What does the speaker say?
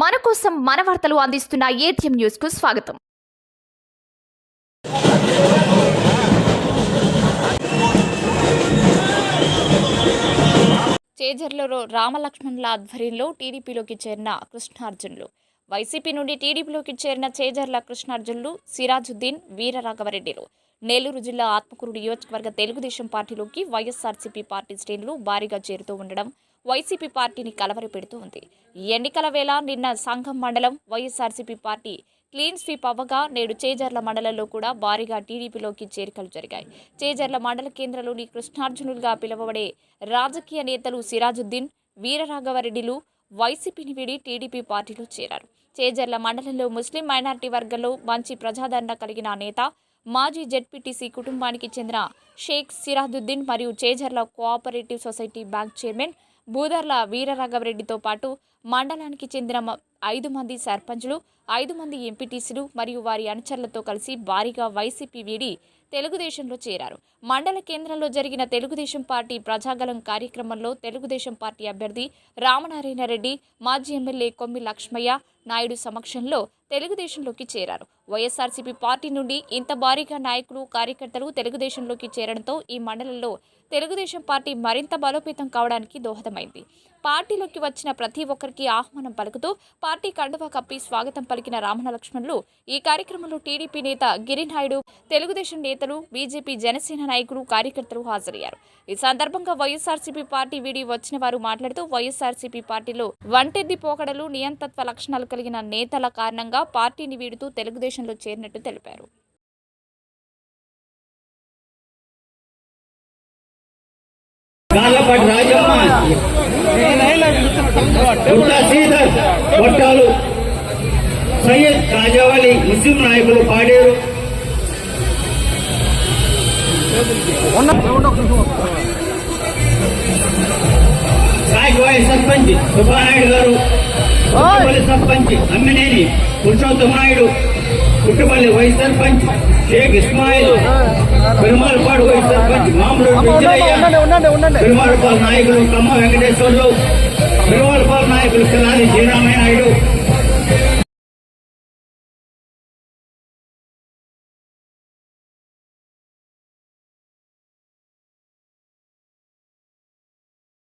మన కోసం మన వార్తలు అందిస్తున్న ఏటీఎం న్యూస్కు స్వాగతం. చేజర్లలో రామలక్ష్మణుల ఆధ్వర్యంలో టీడీపీలోకి చేరిన కృష్ణార్జునులు. వైసీపీ నుండి టీడీపీలోకి చేరిన చేజర్ల కృష్ణార్జునులు సిరాజుద్దీన్ వీరరాఘవరెడ్డిలు. నెల్లూరు జిల్లా ఆత్మకూరు నియోజకవర్గ తెలుగుదేశం పార్టీలోకి వైఎస్ఆర్సీపీ పార్టీ శ్రేణులు భారీగా చేరుతూ ఉండడం వైసీపీ పార్టీని కలవరి పెడుతూ ఉంది ఎన్నికల వేళ నిన్న సంఘం మండలం వైఎస్ఆర్సీపీ పార్టీ క్లీన్ స్వీప్ అవ్వగా నేడు చేజర్ల మండలంలో కూడా భారీగా టీడీపీలోకి చేరికలు జరిగాయి. చేజర్ల మండల కేంద్రంలోని కృష్ణార్జునులుగా పిలువబడే రాజకీయ నేతలు సిరాజుద్దీన్ వీరరాఘవరెడ్డిలు వైసీపీని వీడి టీడీపీ పార్టీలో చేరారు. చేజర్ల మండలంలో ముస్లిం మైనారిటీ వర్గంలో మంచి ప్రజాదరణ కలిగిన నేత మాజీ జెడ్పీటీసీ కుటుంబానికి చెందిన షేక్ సిరాదుద్దీన్ మరియు Chejarla cooperative society bank chairman Budarla వీరరాఘవరెడ్డితో పాటు మండలానికి చెందిన ఐదు మంది సర్పంచులు ఐదు మంది ఎంపీటీసీలు మరియు వారి అనుచరులతో కలిసి భారీగా వైసీపీ వీడి తెలుగుదేశంలో చేరారు. మండల కేంద్రంలో జరిగిన తెలుగుదేశం పార్టీ ప్రజాగలం కార్యక్రమంలో తెలుగుదేశం పార్టీ అభ్యర్థి రామనారాయణ రెడ్డి మాజీ ఎమ్మెల్యే కొమ్మి లక్ష్మయ్య నాయుడు సమక్షంలో తెలుగుదేశంలోకి చేరారు. వైఎస్ఆర్సీపీ పార్టీ నుండి ఇంత భారీగా నాయకులు కార్యకర్తలు తెలుగుదేశంలోకి చేరడంతో ఈ మండలంలో తెలుగుదేశం పార్టీ మరింత బలోపేతం కావడానికి దోహదమైంది. పార్టీలోకి వచ్చిన ప్రతి ఒక్కరికి ఆహ్వానం పలుకుతూ పార్టీ కండువా కప్పి స్వాగతం పలికిన రామణ లక్ష్మణులు ఈ కార్యక్రమంలో టీడీపీ నేత గిరినాయుడు తెలుగుదేశం నేతలు బీజేపీ జనసేన నాయకులు కార్యకర్తలు హాజరయ్యారు. ఈ సందర్భంగా వైఎస్ఆర్సీపీ పార్టీ వీడి వచ్చిన వారు మాట్లాడుతూ వైఎస్ఆర్సీపీ పార్టీలో వంటెద్ది పోకడలు నియంతత్వ లక్షణాలు కలిగిన నేతల కారణంగా పార్టీని వీడుతూ తెలుగుదేశంలో చేరినట్టు తెలిపారు. గాళ్ళపాటి శ్రీధర్ కొట్టాలు సయ్యద్ కాజావలి ముస్లిం నాయకులు పాడేరు. సాయిగోయ్ సర్పంచ్ సుబ్బానాయుడు గారు. పుట్టుపల్లి సర్పంచ్ అమ్మినేని పురుషోత్తమ నాయుడు. పుట్టుపల్లి వైస్ సర్పంచ్ షేక్ ఇస్మాయిల్. పెరుమాలపాడు సర్పంచ్ మామూలు పెరుమాళపాల్ నాయకులు కమ్మ వెంకటేశ్వర్లు పెరుమాళపాల్ నాయకులు కిలారి శ్రీరామ